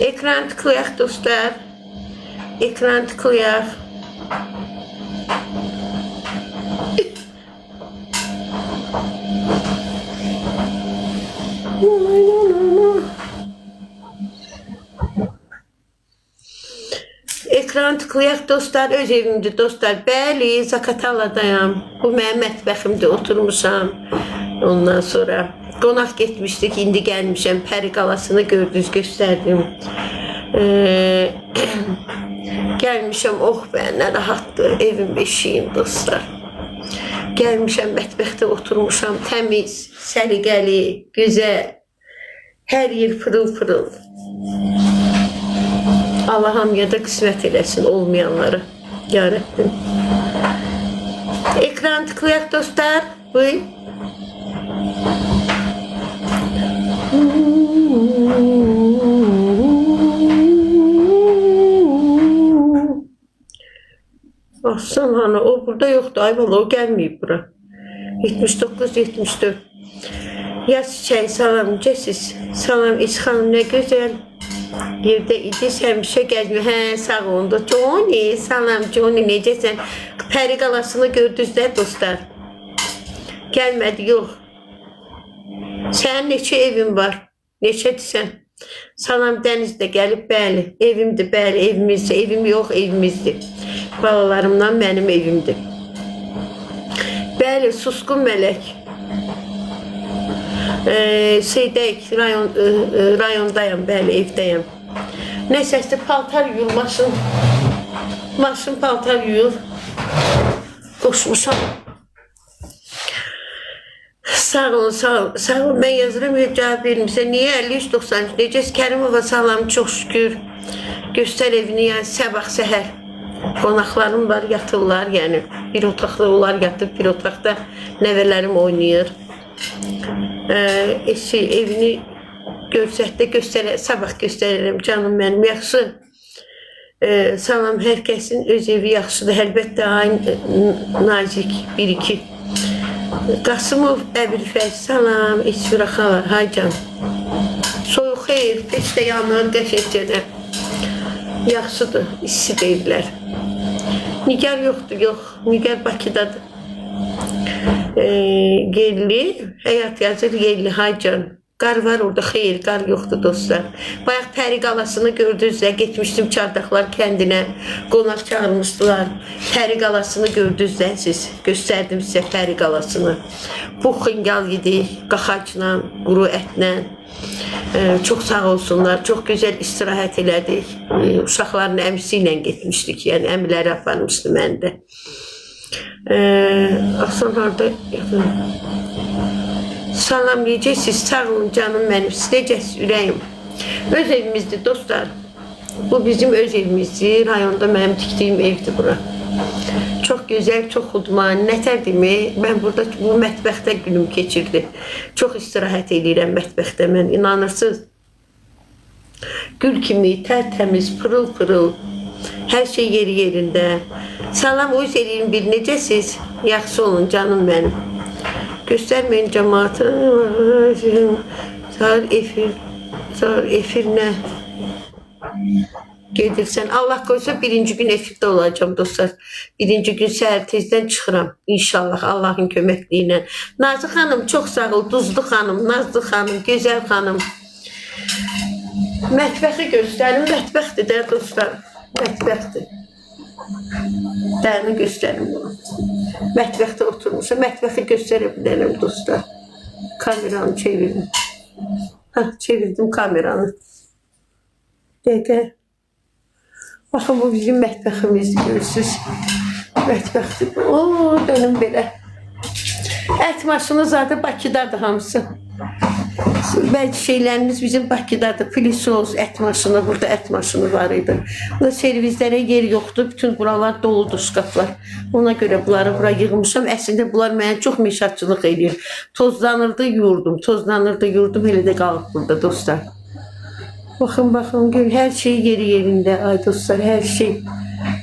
Ekran tıklayaq dostlar. Ekran tıklayaq. Ekran tıklayaq dostlar, öz evimdir dostlar. Bəli, Zakataladayam. Bu mənim mətbəximdə oturmuşam. Ondan sonra qonaq getmişdik, indi gəlmişəm. Pəri qalasını gördünüz, göstərdim. Ee, gəlmişəm, oh bə, nə rahatdır, evim, eşiyim dostlar. Gəlmişəm, mətbəxdə oturmuşam, təmiz, səliqəli, gözəl. Hər yer pırıl pırıl. Allah hamıya da qismət eləsin olmayanları. Ya Rəbbim. Ekran tıklayaq dostlar. Buyur. Aslan hanı o burada yoktu. Ayvalı o gelmeyip bura. 79-74. Yaz çiçeği salam cəsiz. Salam İş xanım ne güzel. Yerdə idiniz həmişə gəlmir. Hə, sağ olun da. Johnny, salam Johnny, necəsən? Pəri qalasını gördünüz də dostlar. Gəlmədi, yox. Sənin neçə evin var? Neçədirsən? Salam Dəniz də gəlib, bəli. Evimdir, bəli, evimizdir. Evim yox, evimizdir. Balalarımdan mənim evimdir. Bəli, susqun mələk. Ee, şeydəyik, rayon, e, e, rayondayım, bəli, evdəyim. Nə səsdir, paltar yuyur, maşın, maşın paltar yuyur. Qoşmuşam. Sağ olun, sağ olun, sağ olun. Mən yazıram, hep cavab vermirsə. Niyə 53-93? Necəs Kərimova salam, çox şükür. Göstər evini, yəni səbah səhər. Qonaqlarım var, yatırlar, yəni. Bir otaqda onlar yatıb, bir otaqda nəvələrim oynayır. Ee, eşi evini görsətdə göstərə, sabah göstərirəm canım mənim yaxşı. Ee, salam hər kəsin öz evi yaxşıdır. Əlbəttə ay nazik 1-2. Qasımov Əbilfəz salam, İsfira xala, hay can. Soyuq xeyir, peşdə yanır qəşəngcədə. Yaxşıdır, isti deyirlər. Nigar yoxdur, yox. Nigar Bakıdadır. Ee, yerli, həyat yazır yerli Haycan. Qar var orada, xeyr, qar yoxdur dostlar. Bayaq Pəri qalasını gördünüz də, getmişdim Çardaqlar kəndinə, qonaq çağırmışdılar. Pəri qalasını gördünüz də siz, göstərdim sizə Pəri qalasını. Bu xıngal yedik, qaxacla, quru ətlə. Ee, çox sağ olsunlar, çox gözəl istirahət elədik. Ee, uşaqların əmisi ilə getmişdik, yəni əmiləri aparmışdı məni də. Ee, Aslan harda? Salam necəsiz? Sağ olun canım mənim. Siz necəsiz ürəyim? Öz evimizdir dostlar. Bu bizim öz evimizdir. Rayonda mənim tikdiyim evdir bura. Çox gözəl, çox xudman, nətərdimi? Mən burada bu mətbəxdə günüm keçirdi. Çox istirahət edirəm mətbəxdə mən. İnanırsınız? Gül kimi tərtəmiz, pırıl pırıl. Hər şey yeri yerində. Salam Uys eləyim bir necəsiz? Yaxşı olun canım mənim. Göstərməyin cəmaatı. Sağ efir, sağ efir nə? Gedirsən. Allah qoysa birinci gün efirdə olacağım dostlar. Birinci gün səhər tezdən çıxıram. İnşallah Allahın köməkliyi. Nazlı xanım çox sağ ol. Duzlu xanım, Nazlı xanım, gözəl xanım. Mətbəxi göstərin. Mətbəxdir də dostlar. Mətbəxdir. Dərini göstərim. Mətbəxdə oturmuşam. Mətbəxi göstərə bilərəm dostlar. Kameranı çevirin. Hah, çevirdim kameranı. Dəqiqə. Baxın bu bizim mətbəximizdir görürsünüz. Mətbəxdir. Oo, dönüm belə. Ət maşını zaten Bakıdadır hamısı. Bəzi şeylərimiz bizim Bakıdadır. Pilisos, ət maşını, burada ət maşını var idi. Burada servizlərə yer yoxdur. Bütün buralar doludur şkaflar. Ona görə bunları bura yığmışam. Əslində bunlar mənə çox meşatçılıq edir. Tozlanırdı, yurdum. Tozlanırdı, yurdum. Elə də qalıb burada dostlar. Baxın, baxın, gör, hər şey yeri yerində. Ay dostlar, hər şey.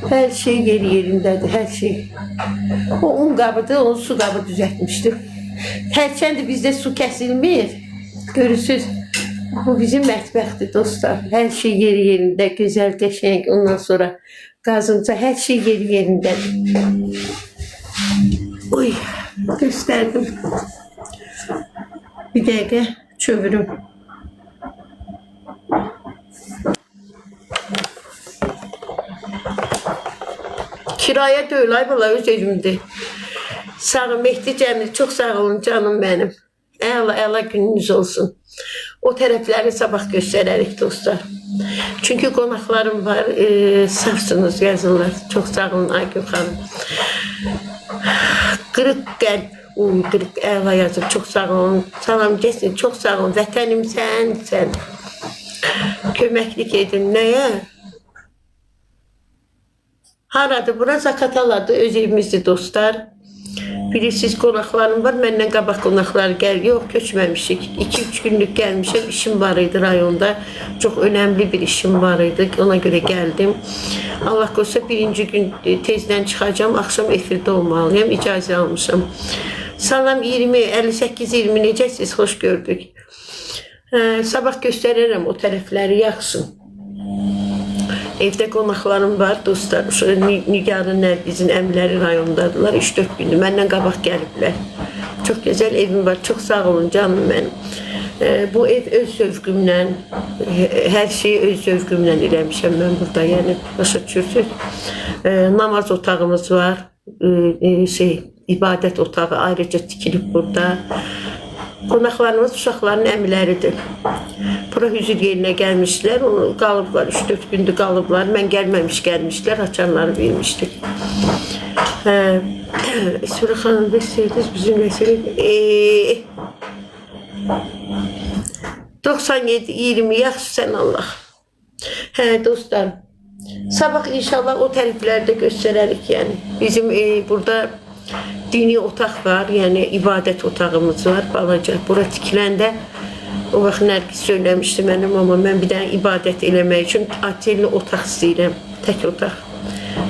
Hər şey yeri yerindədir, hər şey. O un qabıdır, onu su qabı düzəltmişdim. Hərçənd bizdə su kəsilmir. Görürsüz. Bu bizim mətbəxdir dostlar. Hər şey yeri yerində, gözəl, qəşəng. Ondan sonra qazınca hər şey yeri yerindədir. Oy, göstərdim. Bir dəqiqə çövürüm. Kiraya deyil, ay bala öz evimdir. Sağ ol Mehdi Cəmil, çox sağ olun canım mənim. Əla, əla gününüz olsun. O tərəfləri sabah göstərərik dostlar. Çünki qonaqlarım var, e, safsınız yazırlar. Çox sağ olun Aygün xanım. Qırıq qəlb, uy, qırıq əla yazır. Çox sağ olun. Salam gəlsin, çox sağ olun. Vətənim sən, sən. Köməklik edin. Nəyə? Haradır? Bura Zakataladır, öz evimizdir dostlar. Bilirsiniz qonaqlarım var, məndən qabaq qonaqlar gəl. Yox, köçməmişik. 2-3 günlük gəlmişəm, işim var idi rayonda. Çox önəmli bir işim var idi. Ona görə gəldim. Allah qoysa birinci gün e, tezdən çıxacağam, axşam efirdə olmalıyam. İcazə almışam. Salam 20, 58 20 necəsiz? Xoş gördük. Hə, sabah göstərərəm o tərəfləri yaxşı. Evdə qonaqlarım var, dostlar. Nigarın Nərgizin əmləri rayondadılar. 3-4 gündür məndən qabaq gəliblər. Çox gözəl evim var. Çox sağ olun canım mənim. Ee, bu ev öz zövqümlə, hər şeyi öz zövqümlə eləmişəm mən burada. Yəni başa düşürsüz. Ee, namaz otağımız var. Ee, e, şey, ibadət otağı ayrıca tikilib burada. Qonaqlarımız uşaqların əmiləridir. Bura hüzür yerinə gəlmişlər, onu qalıblar, 3-4 gündür qalıblar. Mən gəlməmiş gəlmişlər, açarları vermişdik. Hə, İsmir xanım, desəydiniz bizim məsələ... Eee... 97 20 yaxşı sən Allah. Hə dostlar. Sabah inşallah o tərəflərdə göstərərik yəni. Bizim e, burada dini otaq var, yəni ibadət otağımız var, balaca. Bura tikiləndə o vaxt Nərgiz söyləmişdi mənim amma mən bir dənə ibadət eləmək üçün otelli otaq istəyirəm, tək otaq.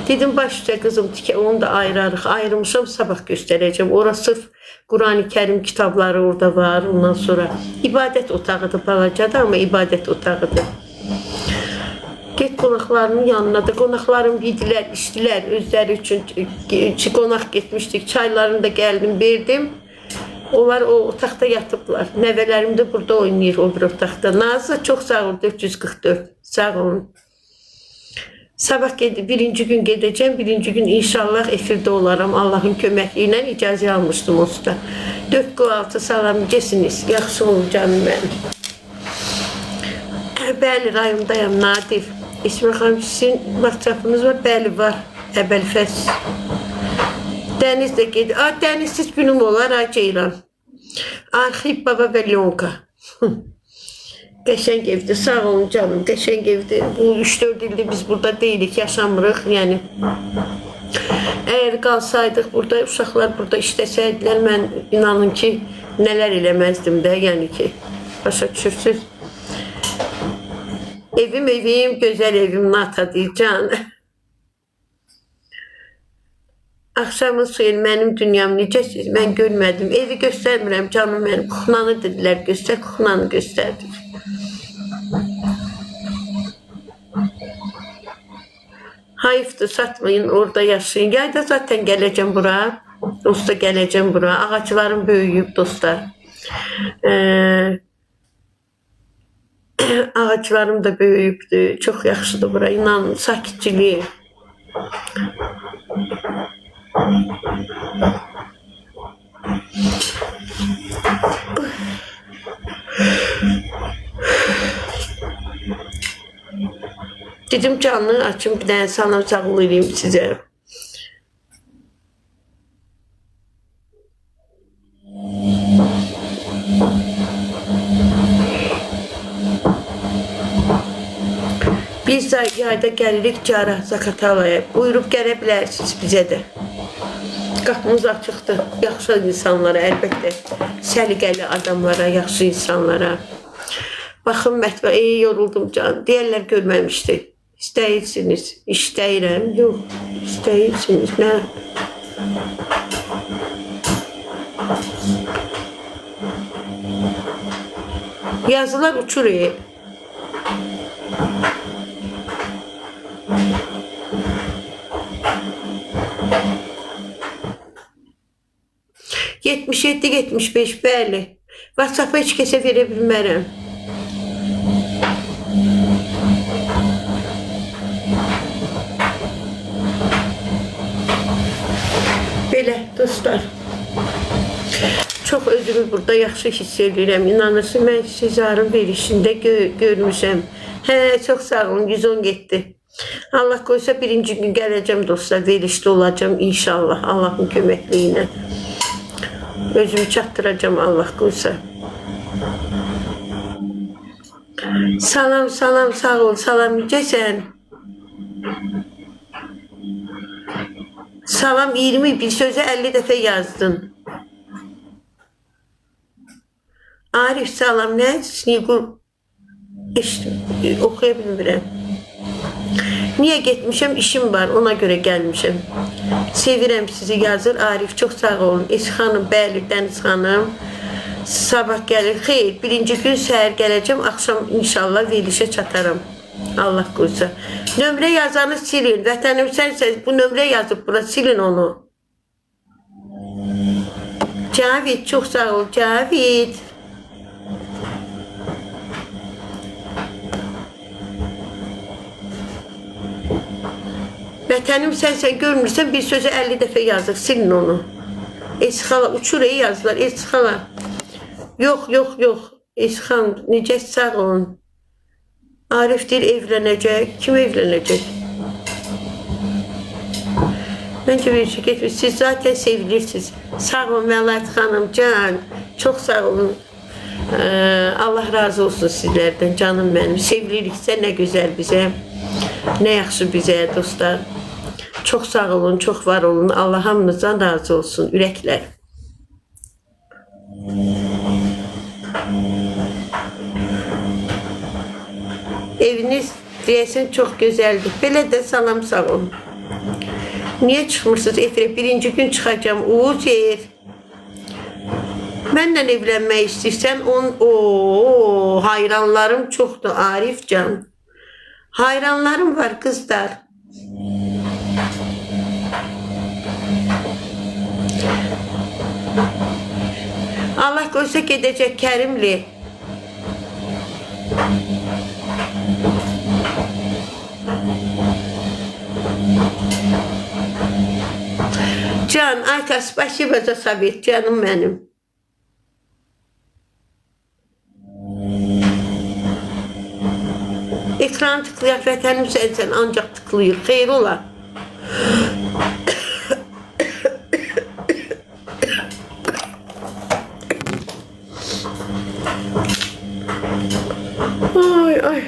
Dedim baş üstə qızım tikə onu da ayırarıq. Ayırmışam sabah göstərəcəm. Ora sırf Qurani Kərim kitabları orada var. Ondan sonra ibadət otağıdır balacadır amma ibadət otağıdır. Get qonaqlarının yanına da qonaqlarım yedilər, içdilər özləri üçün qonaq getmişdik. Çaylarını da gəldim, verdim. Onlar o otaqda yatıblar. Nəvələrim də burada oynayır o bir otaqda. Nazlı çox sağ ol 444. Sağ olun. Sabah ged birinci gün gedəcəm. Birinci gün inşallah efirdə olaram. Allahın köməkliyi ilə icazə almışdım usta. 4 6 salam gesiniz. Yaxşı olun canım mənim. Bəli, rayondayam Nadir. İsmir xanım sizin WhatsApp'ınız var? Bəli, var. Əbəlfəs. Dəniz də gedir. A, dənizsiz günüm olar, ha Ceylan. Arxib baba və Lyonka. Qəşəng evdir, sağ olun canım, qəşəng evdir. Bu 3-4 ildir biz burada deyilik, yaşamırıq, yəni. Əgər qalsaydıq burada, uşaqlar burada işləsəydilər, mən inanın ki, nələr eləməzdim də, yəni ki, başa düşürsüz. Evim evim, gözəl evim, Natadır, can. Axşamın suyun mənim dünyam necəsiz? Mən görmədim. Evi göstərmirəm canım mənim. Kuxnanı dedilər göstər, kuxnanı göstərdik. Hayıfdır, satmayın, orada yaşayın. Yayda zaten gələcəm bura. Dosta gələcəm bura. Ağaclarım böyüyüb dostlar. Ee, ağaclarım da böyüyübdür. Çox yaxşıdır bura. İnanın, sakitçiliyi. Dedim canlı açım bir dənə salam sağlayayım sizə. Biz ay- yayda gəlirik Cara Zakatalaya. Buyurub gələ bilərsiniz bizə də. Qapımız açıqdır. Yaxşı insanlara, əlbəttə. Səliqəli adamlara, yaxşı insanlara. Baxın mətbə, ey yoruldum can. Deyirlər görməmişdi. İstəyirsiniz. İstəyirəm. Yox, istəyirsiniz. Nə? Yazılar uçur. E. 77 75 bəli. WhatsApp-a heç kəsə. Belə dostlar. Çox özümü burada yaxşı hiss edirəm. İnanırsınız, mən Sezarın verişində gö görmüşəm. Hə, çox sağ olun, 117. Allah qoysa birinci gün gələcəm dostlar, verişdə olacam inşallah Allahın köməkliyi ilə. Özümü çatdıracağım Allah qoysa. Salam, salam, sağ ol. Salam, necəsən? Salam 20 bir sözü 50 dəfə yazdın. Arif salam nə? Sniqul işte, oxuya Niyə getmişəm? İşim var, ona görə gəlmişəm. Sevirəm sizi yazır Arif. Çox sağ olun. Es xanım, bəli, Dəniz xanım. Sabah gəlir. Xeyr, birinci gün səhər gələcəm, axşam inşallah verilişə çataram. Allah qoysa. Nömrə yazanı silin. Vətənim sənsə bu nömrə yazıb bura silin onu. Cavid çox sağ ol Cavid. Vətənim sənsən görmürsən bir sözü 50 dəfə yazır. Silin onu. Esxala uçur ey yazdılar. Esxala. Yox, yox, yox. Esxan necə sağ olun. Arif deyir evlənəcək. Kim evlənəcək? Bence bir şey geçmiş. Siz zaten sevilirsiniz. Sağ olun Melahat Hanım, Can. Çok sağ olun. Ee, Allah razı olsun sizlerden canım benim. Seviliriksə ne güzel bize. Ne yaxşı bize dostlar. Çok sağ olun, çok var olun. Allah hamınızdan razı olsun. Ürəklər. Eviniz deyəsən çox gözəldir. Belə də salam sağ olun. Niye çıkmışsınız efirə? Birinci gün çıxacağım. Uğuz yer. Mənlə evlənmək istəyirsən, on, o hayranlarım çoxdur Arif can. Hayranlarım var kızlar. Allah görse gidecek Kerimli. Can, ayka spasiba za sabit, canım benim. Ekran tıklayak, vətənim sənsən, ancaq tıklayır, xeyr ola. Ay.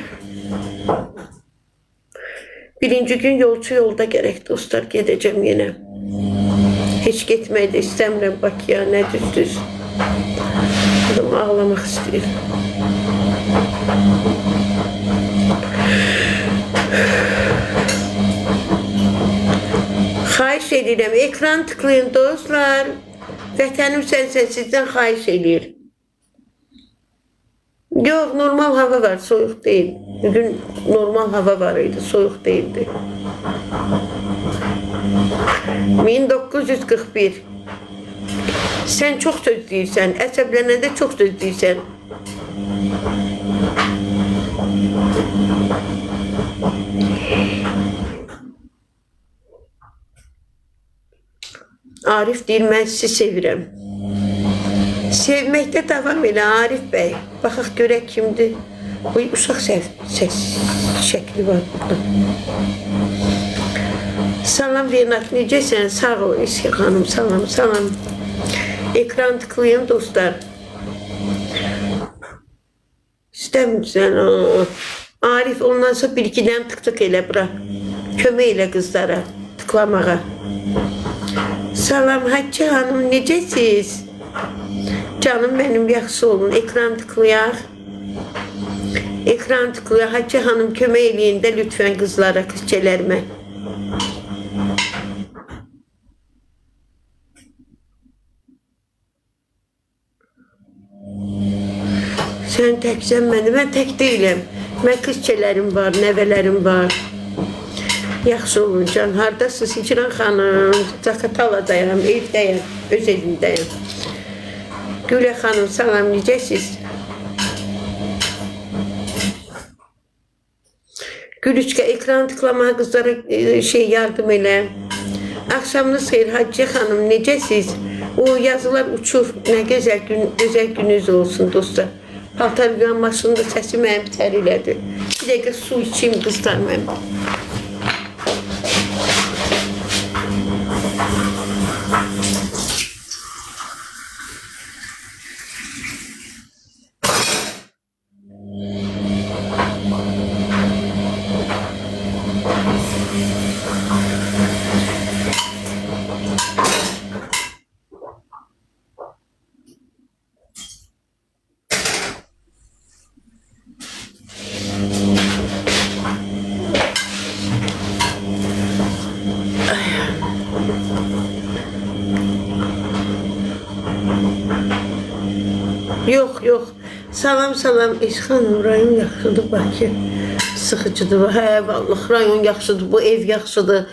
Birinci gün yolcu yolda gerek dostlar gedeceğim yine. Hiç gitmeyi de istemiyorum bak ya ne düz düz. Adam ağlamak istiyor. Xahiş edirəm, ekran tıklayın dostlar. Vətənim sənsən sizdən xahiş edir. Yok normal hava var, soğuk değil. Bugün normal hava var idi, soğuk değildi. 1941 Sen çok söz deyirsən, əsəblənəndə çox söz deyirsən. Arif deyir, mən sizi sevirəm. Sevməkdə davam elə Arif bəy. Baxaq görək kimdir. Bu uşaq səs, səs şəkli var burada. Salam Renat, necəsən? Sağ ol Eski xanım, salam, salam. Ekran tıklayın dostlar. İstəmirsən. Arif ondan sonra bir ikidən tık tık elə bura. Kömək elə qızlara tıklamağa. Salam Hatice Hanım, necəsiz? Canım benim yaxşı olun. Ekran tıklayaq. Ekran tıklayaq. Hatice Hanım kömək eləyin də lütfən qızlara, qızçələrimə. Sən təksən məni, mən tək deyiləm. Mən qızçələrim var, nəvələrim var. Yaxşı olun can. Hardasınız Hicran xanım? Zaqataladayam, evdəyəm, öz evimdəyəm. Gülə xanım, salam, necəsiz? Gülüçka ekran tıklama kızlara e, şey yardım elə. Akşamınız xeyir Hacı xanım, necəsiz? O yazılar uçur. Nə gözəl gün, gözəl gününüz olsun dostlar. Paltar yuyan maşında səsi mənim tər elədi. Bir dəqiqə su içeyim qızlar mənim. Salam, salam. İsxanım, rayon yaxşıdır Bakı. Sıxıcıdır. Hə, vallahi rayon yaxşıdır. Bu ev yaxşıdır.